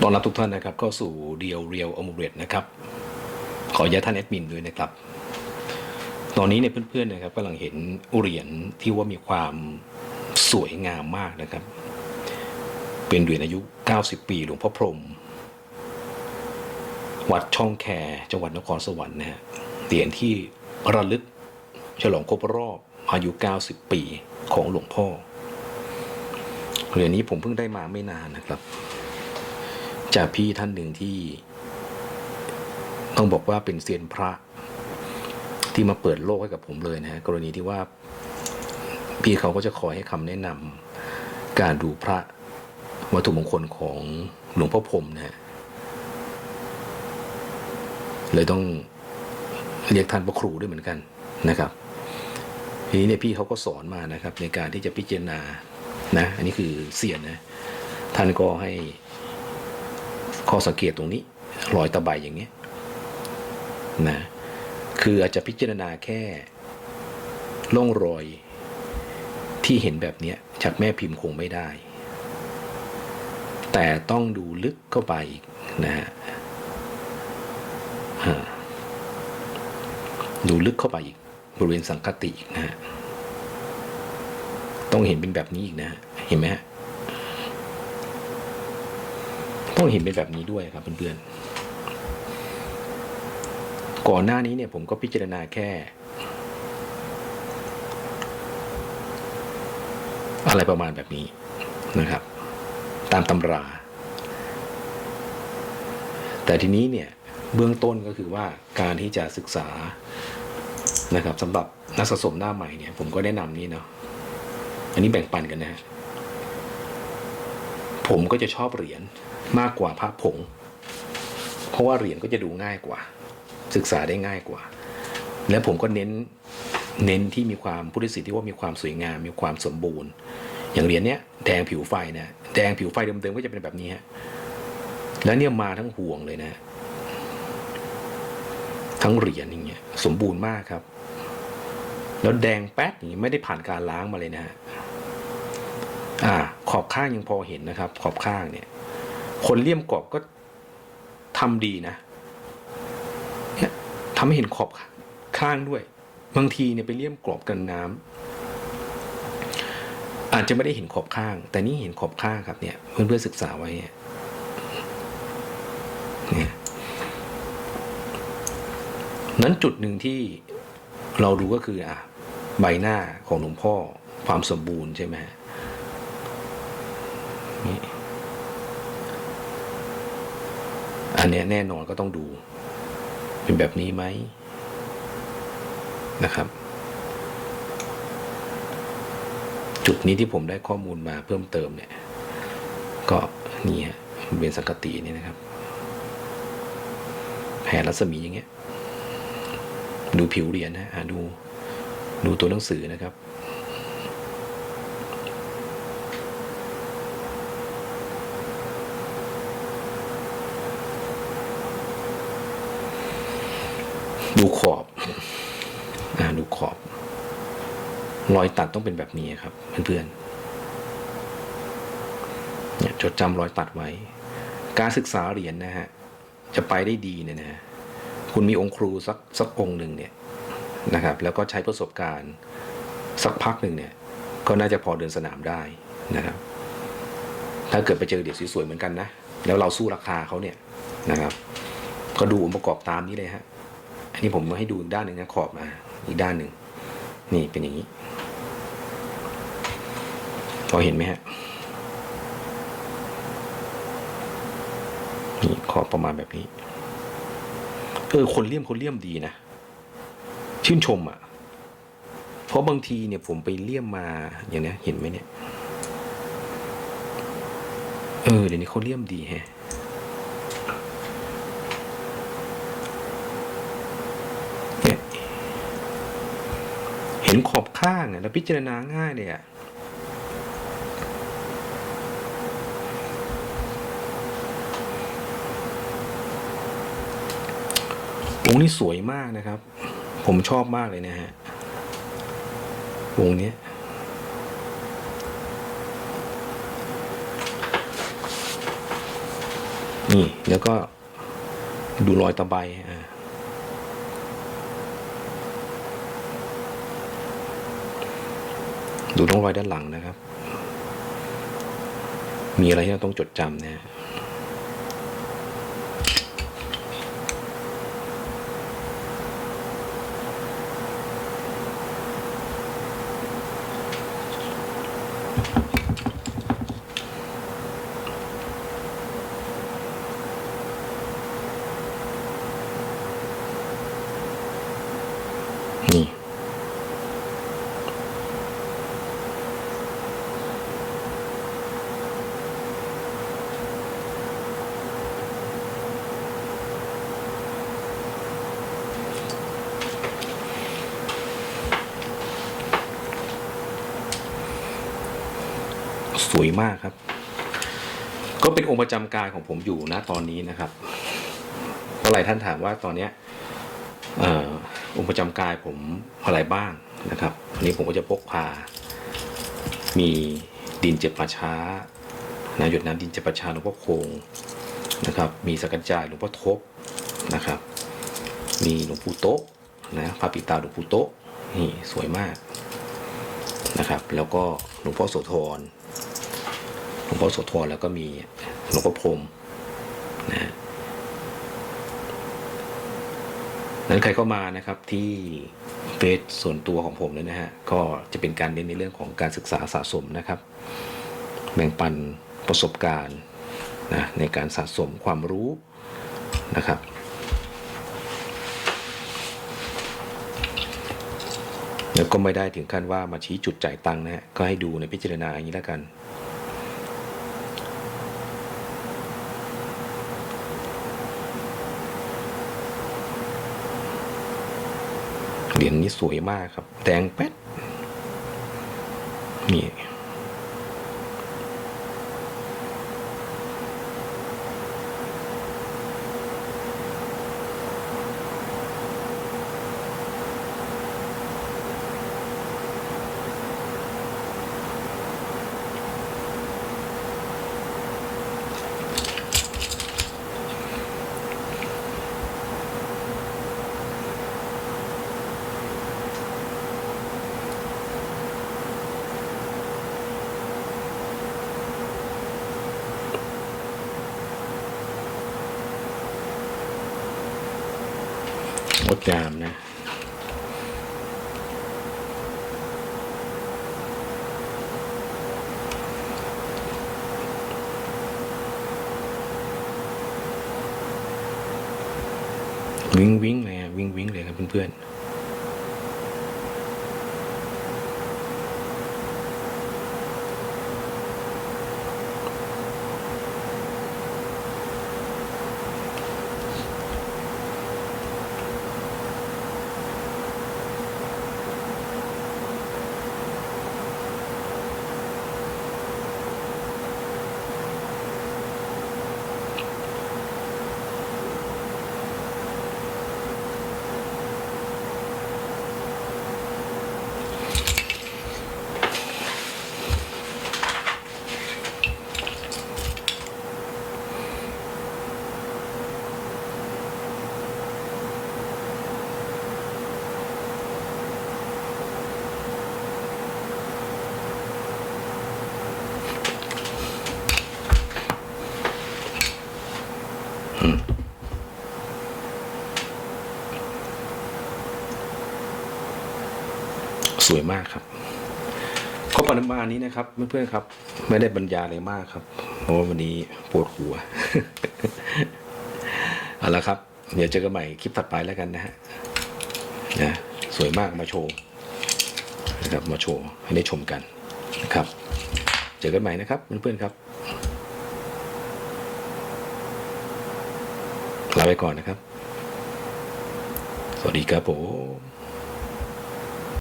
ต้อนรับทุกท่านนะครับเข้าสู่เดียวเรียวอมูเรตนะครับ ขออนุญาตท่านแอดมินด้วยนะครับ ตอนนี้เนี่ยเพื่อนๆนะครับกำลังเห็นเหรียญที่ว่ามีความสวยงามมากนะครับ เป็นเหรียญอายุ 90 ปีหลวงพ่อพรม วัดช่องแคจังหวัดนครสวรรค์นะฮะเหรียญที่ระลึกฉลองครบรอบอายุ 90 ปีของหลวงพ่อเหรียญนี้ผมเพิ่งได้มาไม่นานนะครับ จากพี่ท่านหนึ่งที่ ต้องบอกว่าเป็นเซียนพระ ที่มาเปิดโลกให้กับผมเลยนะฮะกรณีที่ว่า พี่เขาก็จะคอยให้คำแนะนำการดูพระวัตถุมงคลของหลวงพ่อพรมนะฮะเลยต้องเรียกท่านพระครูด้วยเหมือนกันนะครับ ทีนี้เนี่ยพี่เขาก็สอนมานะครับ ในการที่จะพิจารณานะ อันนี้คือเสียนนะ ท่านก็ให้ ข้อสังเกตตรงนี้รอยตะไบอย่างเงี้ยนะคืออาจจะพิจารณาแค่ร่องรอยที่เห็นแบบเนี้ยจากแม่พิมพ์คงไม่ได้ แต่ต้องดูลึกเข้าไปอีกนะฮะฮะดูลึกเข้าไปอีก บริเวณสังคติอีกนะฮะต้องเห็นเป็นแบบนี้อีกนะฮะเห็นไหมฮะ ต้องเห็นเป็นแบบนี้ด้วยครับเพื่อนๆ ก่อนหน้านี้เนี่ยผมก็พิจารณาแค่ อะไรประมาณแบบนี้นะครับ ตามตำรา แต่ทีนี้เนี่ยเบื้องต้นก็คือว่าการที่จะศึกษานะครับสำหรับนักสะสมหน้าใหม่เนี่ยผมก็แนะนำนี่เนาะอันนี้แบ่งปันกันนะฮะผมก็จะชอบเหรียญ มากกว่าพระผง เพราะว่าเหรียญก็จะดูง่ายกว่า ศึกษาได้ง่ายกว่า และผมก็เน้นเน้นที่มีความพุทธศิลป์ที่ว่ามีความสวยงาม มีความสมบูรณ์ อย่างเหรียญเนี้ยแดงผิวไฟนะแดงผิวไฟเดิมๆก็จะเป็นแบบนี้ฮะแล้วเนี่ยมาทั้งห่วงเลยนะ ทั้งเหรียญอย่างเงี้ยสมบูรณ์มากครับ แล้วแดงแป๊ดอย่างงี้ไม่ได้ผ่านการล้างมาเลยนะฮะอ่าขอบข้างยังพอเห็นนะครับ ขอบข้างเนี่ย คนเลี่ยมกรอบก็ทำดีนะเนี่ยทำให้เห็นขอบข้างด้วย บางทีเนี่ยไปเลี่ยมกรอบกันน้ำอาจจะไม่ได้เห็นขอบข้าง แต่นี่เห็นขอบข้างครับเนี่ยเพื่อนเพื่อศึกษาไว้เนี่ยนี่ยนั้นจุดหนึ่งที่เราดูก็คืออะใบหน้าของหลวงพ่อความสมบูรณ์ใช่ไหมฮะ อันเนี้ยแน่นอนก็ต้องดู เป็นแบบนี้ไหมนะครับ จุดนี้ที่ผมได้ข้อมูลมาเพิ่มเติมเนี่ย ก็นี่ฮะบริเวณสังกตินี่นะครับแผ่รัศมีอย่างเงี้ย ดูผิวเหรียญนะดูดูตัวหนังสือนะครับ ดูขอบอ่าดูขอบ รอยตัดต้องเป็นแบบนี้ครับ เพื่อนๆเนี่ยจดจำรอยตัดไว้ การศึกษาเหรียญนะฮะ จะไปได้ดีเนี่ยนะคุณมีองค์ครูสักสักองค์หนึ่งเนี่ยนะครับ แล้วก็ใช้ประสบการณ์ สักพักหนึ่งเนี่ย ก็น่าจะพอเดินสนามได้นะครับ ถ้าเกิดไปเจอเด็กสวยๆเหมือนกันนะแล้วเราสู้ราคาเขาเนี่ยนะครับ ก็ดูองค์ประกอบตามนี้เลยฮะ นนี้ผมมาให้ดูอีกด้านหนึ่งนะขอบมา อีกด้านหนึ่งนี่เป็นอย่างนี้ พอเห็นไหมฮะนี่ขอบประมาณแบบนี้เออคนเลี่ยมคนเลี่ยมดีนะชื่นชมอะ่ะ เพราะบางทีเนี่ยผมไปเลี่ยมมาอย่างนี้เห็นไหมเนี่ย เออเดี๋ยวนี้เขาเลี่ยมดีแฮะ เนี่ย เห็นขอบข้างแล้วพิจารณาง่ายเลยอะองค์นี้สวยมากนะครับ ผมชอบมากเลยนะฮะองค์นี้นี่แล้วก็ดูรอยตะไบอ่า ดูต้องรอยด้านหลังนะครับ มีอะไรที่เราต้องจดจำนะฮะ นี่ สวยมากครับ ก็เป็นองค์ประจำกายของผมอยู่นะตอนนี้นะครับเพราะหลายท่านถามว่าตอนเนี้ยองค์ประจำกายผมอะไรบ้างนะครับอันนี้ผมก็จะพกพา มีดินเจ็บป่าช้านะหยดน้ำดินเจ็บป่าช้าหลวงพ่อคงนะครับ มีสักกัญจายหลวงพ่อทบนะครับ มีหลวงปู่โต๊ะนะพระปิตาหลวงปู่โต๊ะนี่สวยมากนะครับ แล้วก็หลวงพ่อโสธร ลวงพ่อโสธรแล้วก็มีหลวงพ่อพรมนะนั้นใครเข้ามานะครับที่เฟซส่วนตัวของผมเนี่ยนะฮะก็จะเป็นการเน้นในเรื่องของการศึกษาสะสมนะครับ แบ่งปันประสบการณ์นะในการสะสมความรู้นะครับแล้วก็ไม่ได้ถึงขั้นว่ามาชี้จุดจ่ายตังค์นะฮะก็ให้ดูในพิจารณาอย่างนี้แล้วกัน เหรียญนี้สวยมากครับ แดงแป๊ดนี่ งดงามนะวิงวิงเลยอะวิงวิงเลยครับเพื่อนๆ สวยมากครับก็ประมาณนี้นะครับเพื่อนๆครับ ไม่ได้บรรยายอะไรมากครับเพราะว่าวันนี้ปวดหัวเอาละครับ เดี๋ยวเจอกันใหม่คลิปถัดไปแล้วกันนะฮะนะสวยมากมาโชว์นะครับมาโชว์ให้ได้ชมกันนะครับ เจอกันใหม่นะครับเพื่อนๆครับลาไปก่อนนะครับ สวัสดีครับผม